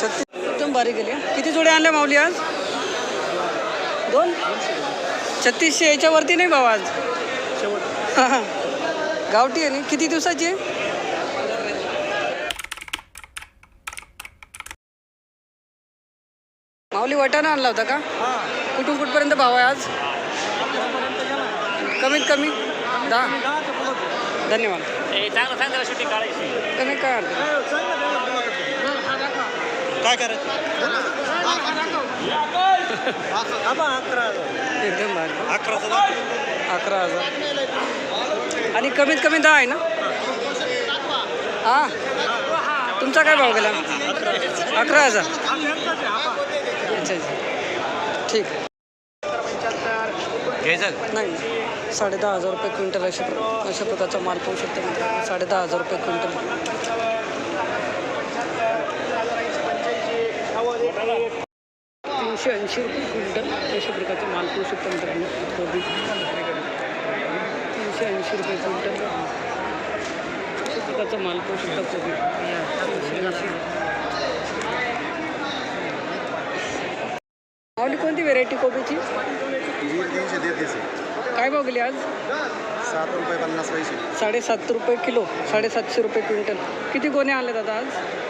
छत्तीस एकदम बारीक गेली. किती जोडे आणले माऊली आज? दोन? छत्तीसशे याच्यावरती नाही भाऊ आज? गावठी आहे ना? किती दिवसाची आहे? माऊली वटाणा आणला होता का? कुठून कुठपर्यंत भाव आहे आज? कमीत कमी दहा. धन्यवाद. चांगलं सांग त्याला शूटिंग काढायची कमी काय नाही. काय करायचं? एकदम भारी. अकराचा अकरा हजार. आणि कमीत कमी दहा आहे ना? हा? तुमचा काय भाव गेला? अकरा हजार. अच्छा अच्छा. ठीक. घ्यायचा? नाही. साडे दहा हजार रुपये क्विंटल अशा प्र अशा प्रकारचा माल पाहू शकतो मित्रांनो. साडे दहा हजार रुपये क्विंटल. तीनशे ऐंशी रुपये क्विंटल अशा प्रकारचा माल पाहू शकतो मित्रांनो. तीनशे ऐंशी रुपये क्विंटल अशा प्रकारचा माल पाहू शकता कोबी तीनशे ऐंशी. आवडी कोणती व्हेरायटी कोबीची? तीनशे देतेस काय भाव गेली आज? सात रुपये पन्नास पैसे. साडेसात रुपये किलो साडेसातशे रुपये क्विंटल. किती गोणे आणले दादा आज?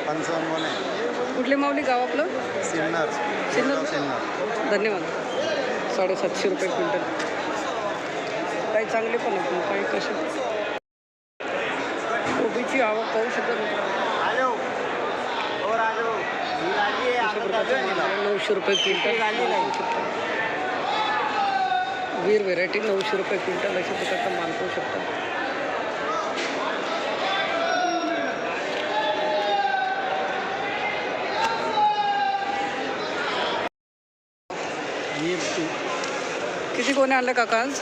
पंचावन्न आहे कुठले माऊली गाव आपलं? सिन्नर. सिन्नर? सिन्नर धन्यवाद. साडेसातशे रुपये क्विंटल. काही चांगले पण आहेत काही कसे? कोबीची आवक पाहू शकता मित्रांनो. अशा प्रकारचे माल आहे. नऊशे रुपये क्विंटल. वीर व्हेरायटी नऊशे रुपये क्विंटल अशा प्रकारचा माल पाहू शकता. किती कोणी आणले काका आज?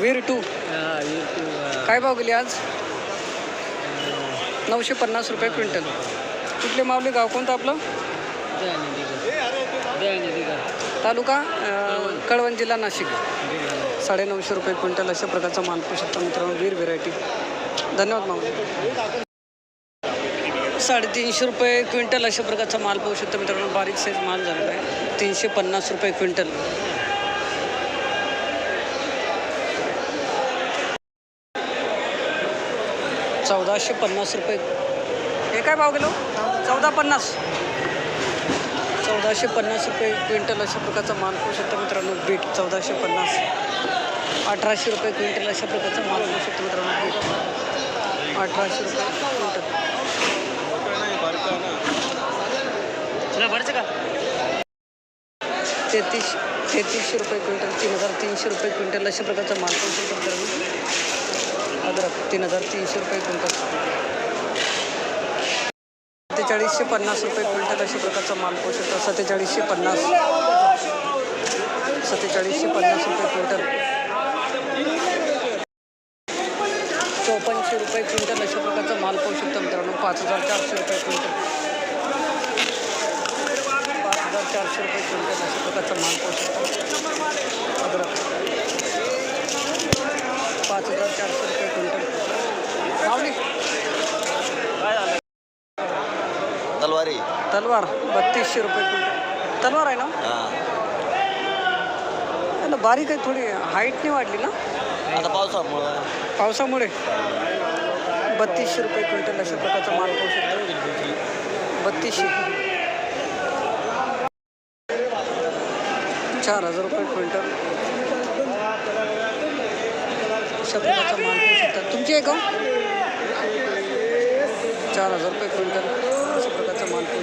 वीर टू. काय भाव गेली आज? नऊशे पन्नास रुपये क्विंटल. कुठले मावले गाव कोणतं आपलं? तालुका कळवण जिल्हा नाशिक. साडेनऊशे रुपये क्विंटल अशा प्रकारचा माल पाहू शकता मित्रांनो वीर व्हेरायटी धन्यवाद माऊली. साडेतीनशे रुपये क्विंटल अशा प्रकारचा माल पाहू शकता मित्रांनो बारीक साईज माल झालेला आहे. तीनशे पन्नास रुपये क्विंटल. चौदाशे पन्नास रुपये काय भाव गेलो? चौदा पन्नास. चौदाशे पन्नास रुपये क्विंटल अशा प्रकारचा माल पाहू शकता मित्रांनो. बीट चौदाशे पन्नास. अठराशे रुपये क्विंटल अशा प्रकारचा माल पाहू शकता मित्रांनो. बीट. अठराशे रुपये क्विंटल. का? तेहतीस तेहतीसशे रुपये क्विंटल तीन हजार तीनशे रुपये क्विंटल अशा प्रकारचा माल पाहू शकतो मित्रांनो. अद्रक तीन हजार तीनशे रुपये क्विंटल. सत्तेचाळीसशे पन्नास रुपये क्विंटल अशा प्रकारचा माल पोहोचतो सत्तेचाळीसशे पन्नास. सत्तेचाळीसशे पन्नास रुपये क्विंटल चौपन्नशे रुपये क्विंटल अशा प्रकारचा माल पाहू शकतो मित्रांनो. पाच हजार चारशे रुपये क्विंटल पाच हजार चारशे रुपये क्विंटल अशा प्रकारचा माल पोहोचतो शकतो अद्रक. पाच हजार चारशे रुपये क्विंटल तलवारी बत्तीसशे रुपये क्विंटल. तलवार आहे ना? ना बारीक आहे थोडी हाईट नाही वाढली ना? आता पावसामुळं. पावसामुळे. बत्तीसशे रुपये क्विंटल अशा प्रकारचा माल पाहू शकतो. बत्तीसशे. चार हजार रुपये क्विंटल. अशा प्रकारचा माल पाहू शकता. तुमची आहे का चार हजार रुपये क्विंटल अशा प्रकारचा माल पाहू शकता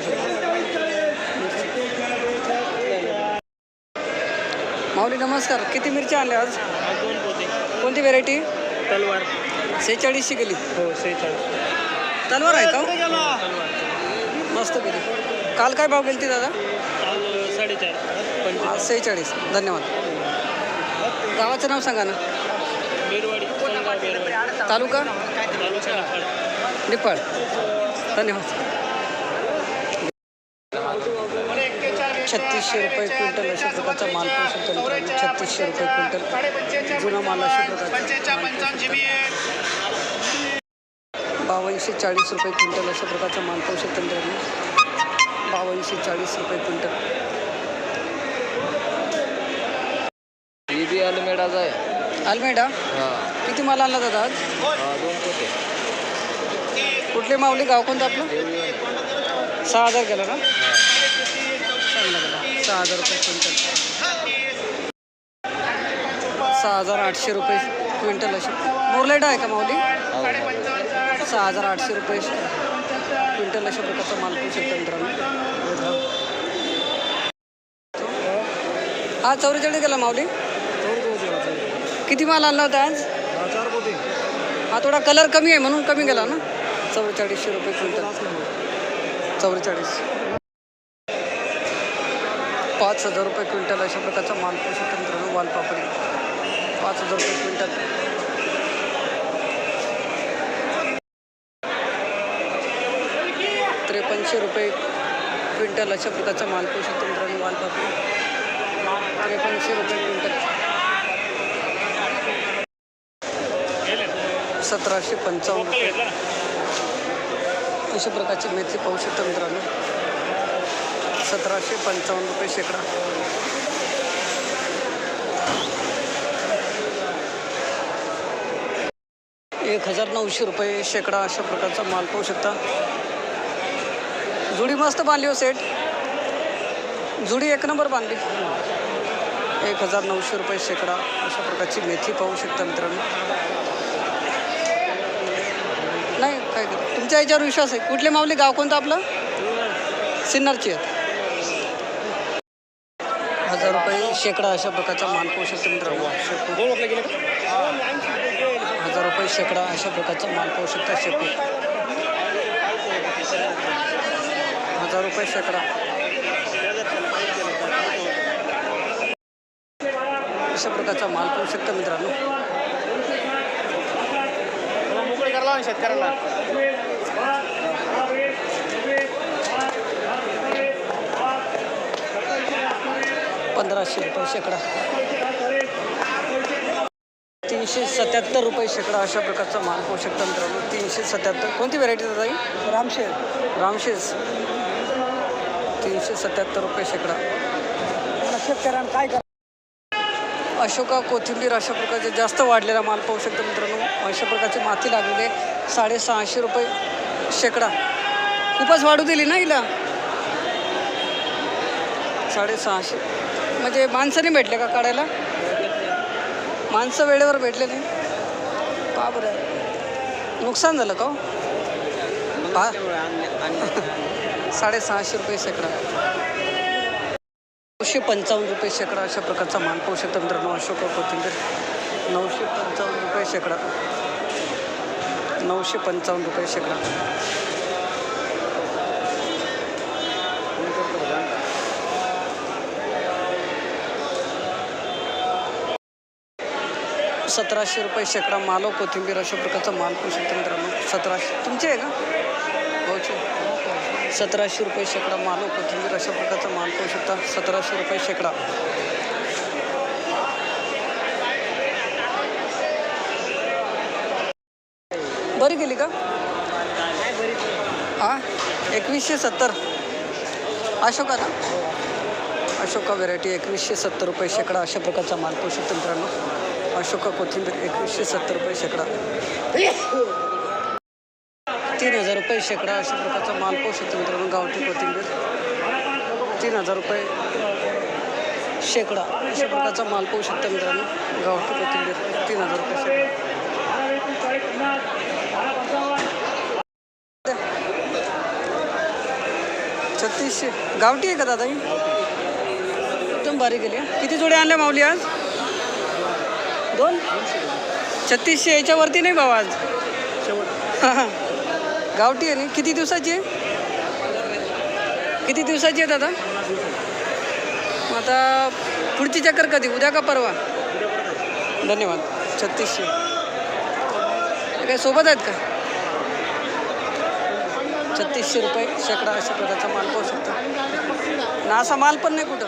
माऊली नमस्कार. किती मिरच्या आणल्या आज? दोन पोते कोणती व्हेरायटी तलवार. सेहेचाळीसशे गेली हो सेहेचाळीस. तलवार आहे का हो? मस्त गेली. काल. काय भाव गेली ती दादा साडेचार. सेहेचाळीस. धन्यवाद. गावाचं नाव सांगा ना. तालुका? निफाड. निपाळ धन्यवाद. छत्तीसशे रुपये क्विंटल अशा प्रकारचा माल शकतो मित्रांनो. छत्तीसशे रुपये क्विंटल. जुना माल अशा प्रकारचा. बावनशे चाळीस रुपये क्विंटल अशा प्रकारचा माल पाहू शकता मित्रांनो. बावनशे चाळीस रुपये क्विंटल. ही बी अल्मेडाचा आहे आलमेडा? हा. किती माल आणला दादा आज? कुठले माऊली? गाव कोणतं आपलं? सहा हजार गेला ना? सहा हजार रुपये क्विंटल. सहा हजार आठशे रुपये क्विंटल अशी मोरलेडा आहे का माऊली? सहा हजार आठशे रुपये क्विंटल अशा प्रकारचा माल पाहू शकतो मित्रांनो. हा चौरेचाळीस गेला माऊली. किती माल आणला होता आज? हा थोडा कलर कमी आहे म्हणून कमी गेला ना. चव्वेचाळीसशे रुपये क्विंटल. चव्वेचाळीस पाच हजार रुपये क्विंटल अशा प्रकारचा माल पाहू शकतो वालपापडी पाच हजार रुपये क्विंटल. त्रेपन्नशे रुपये क्विंटल अशा प्रकारचा माल पाहू शकतो वालपापडी त्रेपन्नशे रुपये क्विंटल. सतराशे पंचावन्न. रुपये अशा प्रकारची मेथी पाहू शकता मित्रांनो. सतराशे पंचावन्न रुपये शेकडा. एक हजार नऊशे रुपये शेकडा अशा प्रकारचा माल पाहू शकता. जुडी मस्त बांधली हो सेट जुडी एक नंबर बांधली. एक हजार नऊशे रुपये शेकडा अशा प्रकारची मेथी पाहू शकता मित्रांनो. नाही काय तुमच्या याच्यावर विश्वास आहे. कुठले माऊली? गाव कोणतं आपलं? सिन्नरची आहेत. आणि शेकडा अशा प्रकारचा माल पाहू शकतो मित्रांनो. हजार रुपये शेकडा अशा प्रकारचा माल पाहू शकता शेपू. हजार रुपये शेकडा. अशा प्रकारचा माल पाहू शकता मित्रांनो. शेतकऱ्याला पंधराशे रुपये शेकडा. तीनशे सत्याहत्तर रुपये शेकडा अशा प्रकारचा माल पाहू शकता मित्रांनो. तीनशे सत्याहत्तर. कोणती व्हरायटी जाईल रामशेर. रामशेज तीनशे सत्याहत्तर रुपये शेकडा. शेतकऱ्यांना काय करा अशोका कोथिंबीर अशा प्रकारचे जास्त वाढलेला माल पाहू शकता मित्रांनो. अशा प्रकारची माती लागलेली आहे. साडेसहाशे रुपये शेकडा. खूपच वाढू दिली ना हिला? साडेसहाशे. म्हणजे माणसं नाही भेटले का काढायला? माणसं वेळेवर भेटले नाही. पहा बरं? नुकसान झालं का हो? साडेसहाशे रुपये शेकडा. नऊशे पंचावन्न रुपये शेकडा अशा प्रकारचा माल पाहू शकता मित्रांनो अशोक कोथिंबीर. नऊशे पंचावन्न रुपये शेकडा. नऊशे पंचावन्न रुपये शेकडा. सतराशे रुपये शेकडा मालो कोथिंबीर अशा प्रकारचा माल पण शकता मित्रांनो. सतराशे. तुमचे आहे का? हो, भाऊचे सतराशे रुपये शेकडा मालो कोथिंबीर अशा प्रकारचा माल पाहू शकता सतराशे रुपये शेकडा. बरी गेली का? हा? एकवीसशे सत्तर. अशोका ना? अशोका व्हेरायटी एकवीसशे सत्तर रुपये शेकडा अशा प्रकारचा माल पाहू शकतो मित्रांनो. अशोका कोथिंबीर एकवीसशे सत्तर रुपये शेकडा. तीन हजार रुपये शेकडा अशा प्रकारचा माल पाहू शकतो मित्रांनो गावठी कोथिंबीर. तीन हजार रुपये शेकडा अशा प्रकारचा माल पाहू शकता मित्रांनो गावठी कोथिंबीर. तीन हजार रुपये शेकडा. छत्तीसशे. गावठी आहे का दादा ही? एकदम बारीक गेली किती जोडे आणल्या माऊली आज? दोन? छत्तीसशे याच्यावरती नाही भाऊ आज? गावठी आहे ना? किती दिवसाची आहे? किती दिवसाची आहे दादा मग आता पुढची चक्कर कधी? उद्या का परवा? धन्यवाद. छत्तीसशे. काय सोबत आहेत का? छत्तीसशे रुपये शेकडा अशा प्रकारचा माल पाहू शकतो. ना असा माल पण नाही कुठं.